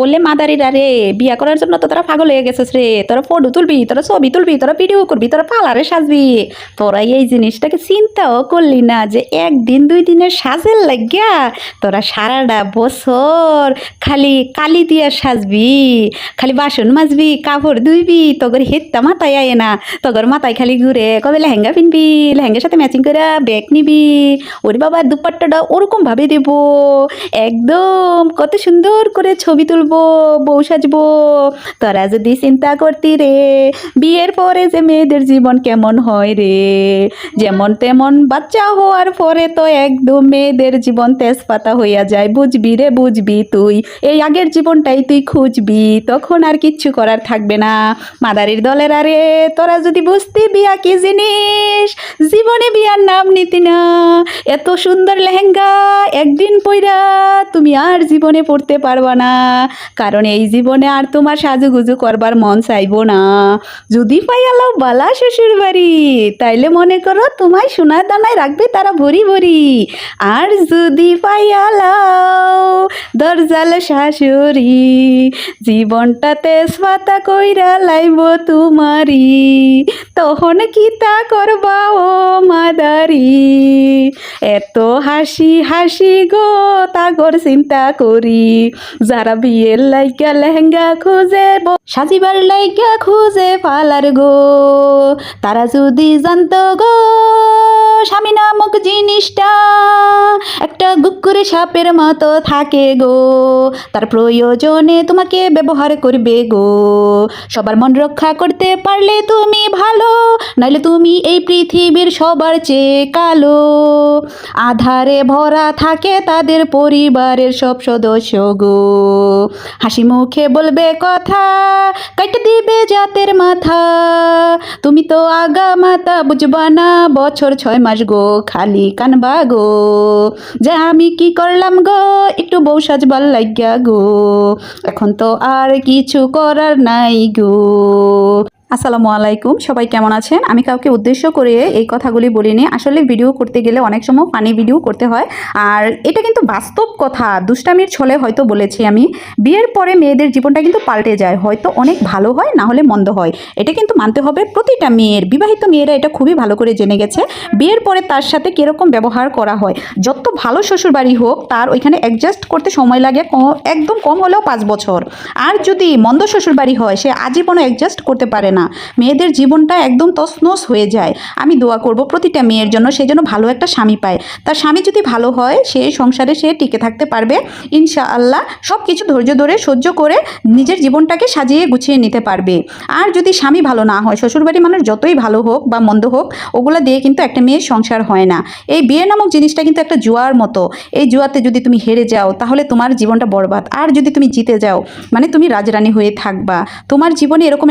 ওলে মাদারিরা রে, বিয়া করার জন্য তো তোরা পাগল হয়ে গেছিস রে। তোরা ফটো তুলবি, তোরা ছবি তুলবি, তোরা ভিডিও করবি, তোরা পালারে সাজবি। তোরা এই জিনিসটাকে চিন্তাও করলি না যে একদিন দুই দিনের সাজের লাগিয়া তোরা সারাটা বছর খালি কালি দিয়ে সাজবি, খালি বাসন মাজবি, কাপড় ধুইবি, তোগর হেত্তা মাথায় আয় না। তগর মাথায় খালি ঘুরে কবে লেহেঙ্গা পিনবি, লেহেঙ্গার সাথে ম্যাচিং করে ব্যাগ নিবি। ওরে বাবা, দুপাট্টাটা ওরকম ভাবে দেব। একদম কত সুন্দর করে ছবি তুলবো। বউ সাজবো। তোরা যদি চিন্তা করতি রে, বিয়ের পরে যে মেয়েদের জীবন কেমন হয় রে। যেমন তেমন বাচ্চা হওয়ার পরে তো একদম মেয়েদের জীবন তেজপাতা হইয়া যায়। বুঝবি রে, বুঝবি তুই। এই আগের জীবনটাই তুই খুঁজবি। তখন আর কিচ্ছু করার থাকবে না। মাদারির দলের আরে, তোরা যদি বুঝতি বিয়া কি জিনিস? জীবনে বিয়ার নাম নিতি না। এত সুন্দর লেহেঙ্গা একদিন পইরা তুমি আর জীবনে পড়তে পারবা না। কারণ এই জীবনে আর তোমার সাজুগুজু করবার মন চাইব না। যদি পাইয়ালাও বালা শ্বশুর বাড়ি, তাইলে মনে করো তোমায় সোনার দানায় রাখবে তারা ভরি ভরি। আর যদি পাইয়ালাও দরজাল শাশুড়ি জীবনটা তেজপাতা কইরা লাইব তোমারি। তখন কি তা করবা ও মাদারি? এত হাসি হাসি গো তাগর চিন্তা করি। যারা বিয়ের লাইকা লেহেঙ্গা খুঁজে সাজিবার লাইকা খুঁজে পালার গো। তারা যদি জানত গো, স্বামী নামক জিনিসটা একটা গুকুরে সাপের মতো থাকে গো। তার প্রয়োজনে তোমাকে ব্যবহার করবে গো। সবার মন রক্ষা করতে পারলে তুমি ভালো, নাইলে তুমি এই পৃথিবীর সবার চেয়ে কালো। আধারে ভরা থাকে তাদের পরিবারের সব সদস্য গো। হাসি মুখে বলবে কথা কেটে দিবে জাতের মাথা। তুমি তো আগা মাতা, বুঝবা না, বছর ছয় মাস গো, খালি কানবা গো। যে আমি কি করলাম গো? একটু বউ সাজবার লাগিয়া গো। এখন তো আর কিছু করার নাই গো। আসসালামু আলাইকুম, সবাই কেমন আছেন? আমি কাউকে উদ্দেশ্য করে এই কথাগুলি বলিনি। আসলে ভিডিও করতে গেলে অনেক সময় ফানি ভিডিও করতে হয়। আর এটা কিন্তু বাস্তব কথা, দুষ্টামির ছলে হয়তো বলেছি আমি। বিয়ের পরে মেয়েদের জীবনটা কিন্তু পাল্টে যায়। হয়তো অনেক ভালো হয়, না হলে মন্দ হয়। এটা কিন্তু মানতে হবে প্রতিটা মেয়ের। বিবাহিত মেয়েরা এটা খুবই ভালো করে জেনে গেছে। বিয়ের পরে তার সাথে কীরকম ব্যবহার করা হয়? যত ভালো শ্বশুরবাড়ি হোক, তার ওইখানে অ্যাডজাস্ট করতে সময় লাগে একদম কম হলেও পাঁচ বছর। আর যদি মন্দ শ্বশুরবাড়ি হয়, সে আজীবনও অ্যাডজাস্ট করতে পারে মেয়েদের জীবনটা একদম তসনস হয়ে যায়। আমি দোয়া করব প্রতিটা মেয়ের জন্য সে যেন ভালো একটা স্বামী পায়। তার স্বামী যদি ভালো হয়, সে সংসারে সে টিকে থাকতে পারবে। ইনশাআল্লাহ সব কিছু ধৈর্য ধরে, সহ্য করে নিজের জীবনটাকে সাজিয়ে গুছিয়ে নিতে পারবে। আর যদি স্বামী ভালো না হয়, শ্বশুরবাড়ির মানুষ যতই ভালো হোক বা মন্দ হোক, ওগুলো দিয়ে কিন্তু একটা মেয়ের সংসার হয় না। এই বিয়ে নামক জিনিসটা কিন্তু একটা জুয়ার মতো। এই জুয়াতে যদি তুমি হেরে যাও, তাহলে তোমার জীবনটা বরবাদ। আর যদি তুমি জিতে যাও মানে তুমি রাজরানী হয়ে থাকবা। তোমার জীবনে এরকম